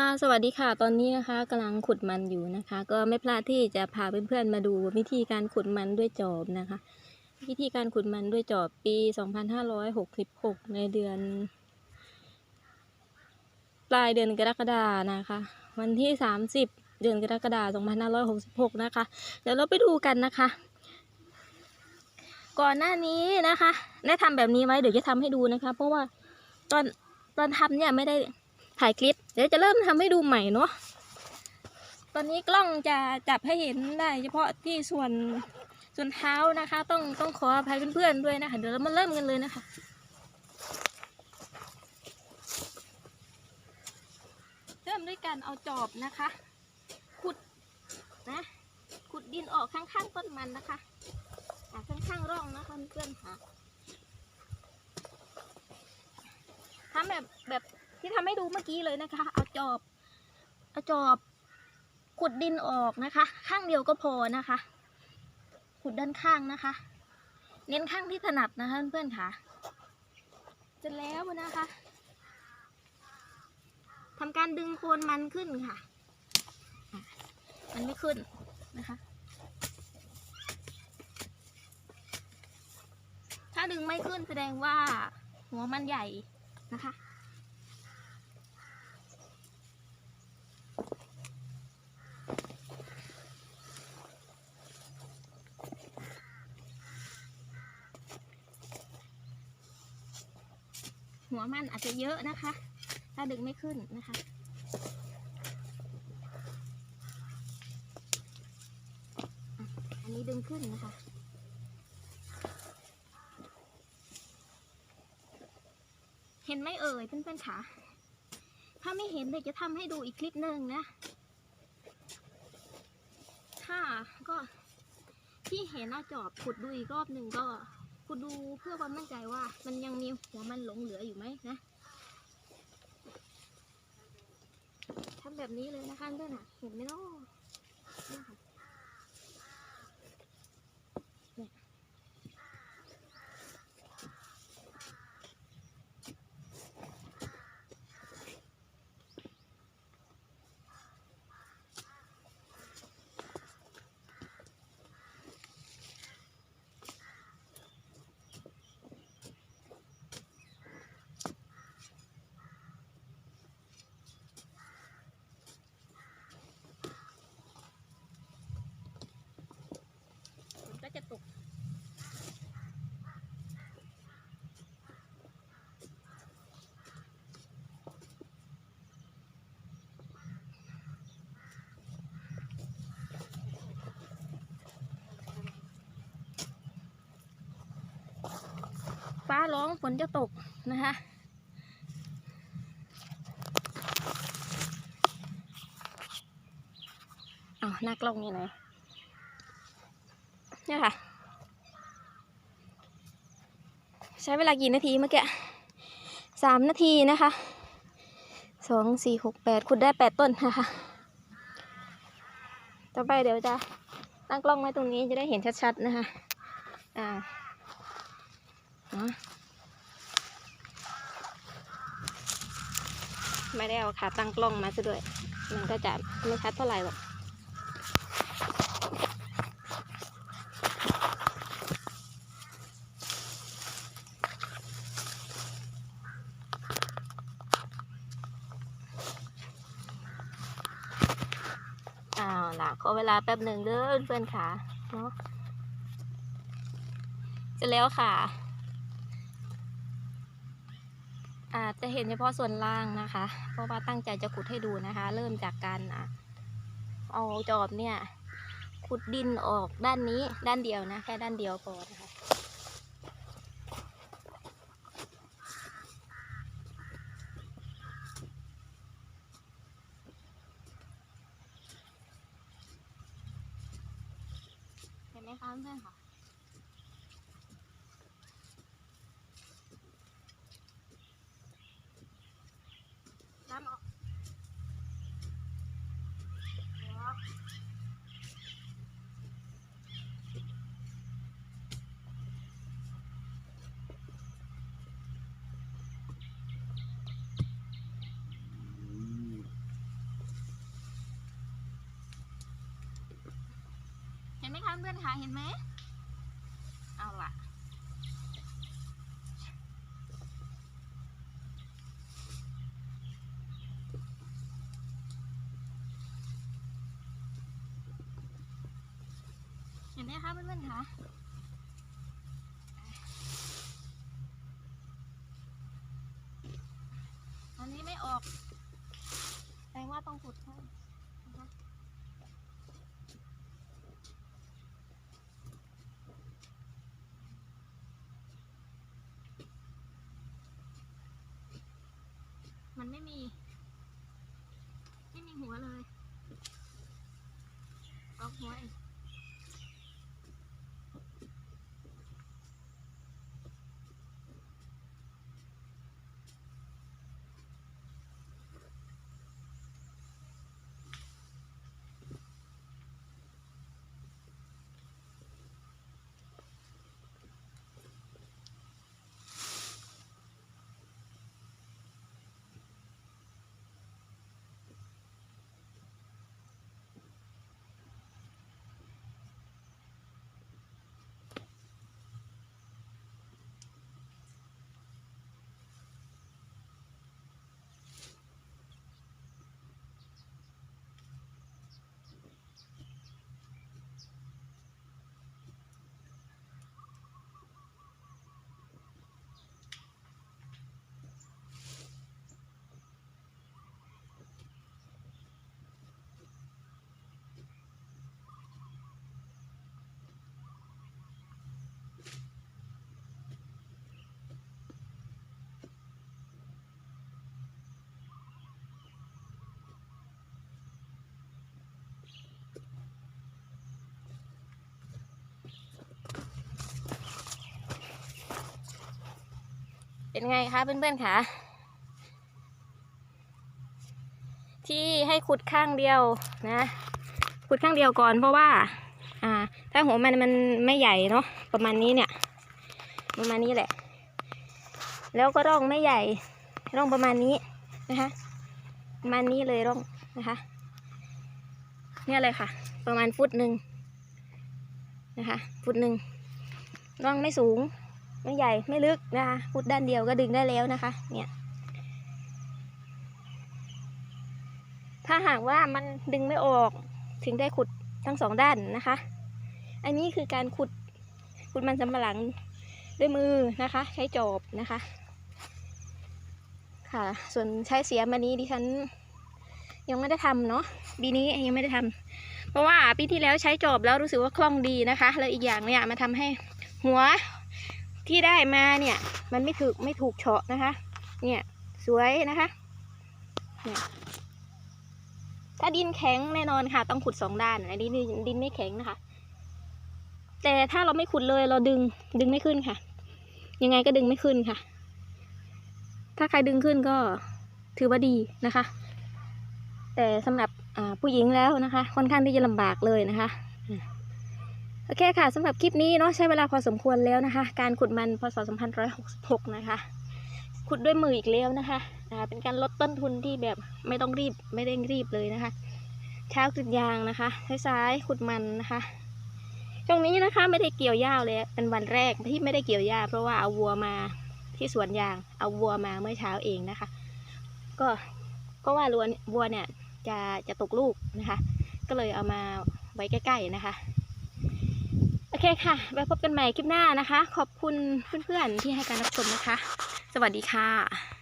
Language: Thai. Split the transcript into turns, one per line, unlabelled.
ค่ะสวัสดีค่ะตอนนี้นะคะกำลังขุดมันอยู่นะคะ ก็ไม่พลาดที่จะพาเพื่อนๆมาดูวิธีการขุดมันด้วยจอบนะคะ วิธีการขุดมันด้วยจอบปี 2566 ในเดือน ปลายเดือนกรกฎานะคะ วันที่ 30 เดือนกรกฎาคม2566 นะคะ เดี๋ยวเราไปดูกันนะคะ ก่อนหน้านี้นะคะ ได้ทำแบบนี้ไว้เดี๋ยวจะทำให้ดูนะคะ เพราะว่าตอนตอนทำเนี่ยไม่ได้ ถ่ายคลิป เดี๋ยวจะเริ่มทำให้ดูใหม่เนาะตอนนี้กล้องจะจับให้เห็นได้ เฉพาะที่ส่วนส่วนเท้านะคะ ต้องต้องขออภัยเพื่อนๆด้วยนะคะเดี๋ยวเรามาเริ่มกันเลยนะคะเริ่มด้วยการเอาจอบนะคะ ขุดนะขุดดินออกข้างๆต้นมันนะคะอะข้างๆร่องนะคะเพื่อนๆค่ะทำแบบแบบ ที่ทำให้ดูเมื่อกี้เลยนะคะ เอาจอบเอาจอบ ขุดดินออกนะคะ ข้างเดียวก็พอนะคะ ขุดด้านข้างนะคะ เน้นข้างที่ถนัดนะคะเพื่อนๆค่ะเสร็จแล้วนะคะทำการดึงโคนมันขึ้นค่ะ มันไม่ขึ้นนะคะถ้าดึงไม่ขึ้นแสดงว่าหัวมันใหญ่นะคะ หัวมันอาจจะเยอะนะคะ ถ้าดึงไม่ขึ้นนะคะอันนี้ดึงขึ้นนะคะเห็นไหมเอ่ยเพื่อนๆคะถ้าไม่เห็นเดี๋ยวจะทำให้ดูอีกคลิปหนึ่งนะถ้าก็ที่เห็นเอาจอบขุดดูอีกรอบหนึ่งก็ คุณดูเพื่อความมั่นใจว่า มันยังมีหัวมันหลงเหลืออยู่ไหมนะทำแบบนี้เลยนะคะเพื่อนอะเห็นไหมเนาะ ฟ้าร้องฝนจะตกนะคะอ๋อหน้ากล้องนี่นะเนี่ยค่ะ ใช้เวลากี่นาทีเมื่อกี้สามนาทีนะคะสองสี่หกแปดขุดได้แปดต้นนะคะ ต่อไปเดี๋ยวจะตั้งกล้องไว้ตรงนี้จะได้เห็นชัดๆนะคะ อ่า ไม่ได้เอาขาตั้งกล้องมาซะด้วย มันก็จะไม่ชัดเท่าไหร่หรอกอ้าวล่ะขอเวลาแป๊บหนึ่งเด้อเพื่อนๆค่ะเนาะเสร็จแล้วค่ะ อา จจะเห็นเฉพาะส่วนล่างนะคะ เพราะว่าตั้งใจจะขุดให้ดูนะคะ เริ่มจากการอะเอาจอบเนี่ยขุดดินออกด้านนี้ด้านเดียวนะแค่ด้านเดียวพอนะคะ เห็นไหมคะเพื่อนๆค่ะ น้ำออก ไหมคะ เพื่อนคะเห็นไหมเอาล่ะเห็นไหมคะเพื่อนๆคะอันนี้ไม่ออกแปลว่าต้องขุดเพิ่มนะคะมันไม่มี ไม่มี หัวเลย ออกหัวเอง เป็นไงคะเพื่อนๆคะที่ให้ขุดข้างเดียวนะขุดข้างเดียวก่อนเพราะว่า อ่า ถ้าหัวมันมันไม่ใหญ่เนาะประมาณนี้เนี่ย ประมาณนี้แหละ แล้วก็ร่องไม่ใหญ่ร่องประมาณนี้นะคะประมาณนี้เลยร่องนะคะเนี่ยเลยค่ะ ประมาณฟุตหนึ่งนะคะ ฟุตหนึ่งร่องไม่สูง ไม่ใหญ่ไม่ลึกนะคะพุดด้านเดียวก็ดึงได้แล้วนะคะ เนี่ย ถ้าหากว่ามันดึงไม่ออกถึงได้ขุดทั้งสองด้านนะคะ อันนี้คือการขุดขุดมันสำปะหลังด้วยมือนะคะ ใช้จอบนะคะ ค่ะ ส่วนใช้เสียมอันนี้ดิฉัน ยังไม่ได้ทำเนาะปีนี้ยังไม่ได้ทำเพราะว่าปีที่แล้วใช้จอบแล้วรู้สึกว่าคล่องดีนะคะ แล้วอีกอย่างเนี่ยมาทำให้หัว ที่ได้มาเนี่ย มันไม่ถูกไม่ถูกเฉาะนะคะ เนี่ยสวยนะคะเนี่ยถ้าดินแข็งแน่นอนค่ะ ต้องขุดสองด้านอันนี้ดินดินไม่แข็งนะคะ แต่ถ้าเราไม่ขุดเลยเราดึงดึงไม่ขึ้นค่ะ ยังไงก็ดึงไม่ขึ้นค่ะ ถ้าใครดึงขึ้นก็ถือว่าดีนะคะ แต่สำหรับผู้หญิงแล้วนะคะ ค่อนข้างที่จะลำบากเลยนะคะ โอเคค่ะสำหรับคลิปนี้เนาะใช้เวลาพอสมควรแล้วนะคะ การขุดมันพศ2566 นะคะ ขุดด้วยมืออีกแล้วนะคะอ่าเป็นการลดต้นทุนที่แบบไม่ต้องรีบไม่เร่งรีบเลยนะคะ เช้ากรีดยางนะคะซ้ายๆขุดมันนะคะช่วงนี้นะคะไม่ได้เกี่ยวหญ้าเลยเป็นวันแรกที่ไม่ได้เกี่ยวหญ้าเพราะว่าเอาวัวมาที่สวนยางเอาวัวมาเมื่อเช้าเองนะคะ ก็เพราะว่าวัววัวเนี่ยจะจะตกลูกนะคะ ก็เลยเอามาไว้ใกล้ๆนะคะ โอเคค่ะ ไว้พบกันใหม่คลิปหน้านะคะ ขอบคุณเพื่อนๆที่ให้การรับชมนะคะ สวัสดีค่ะ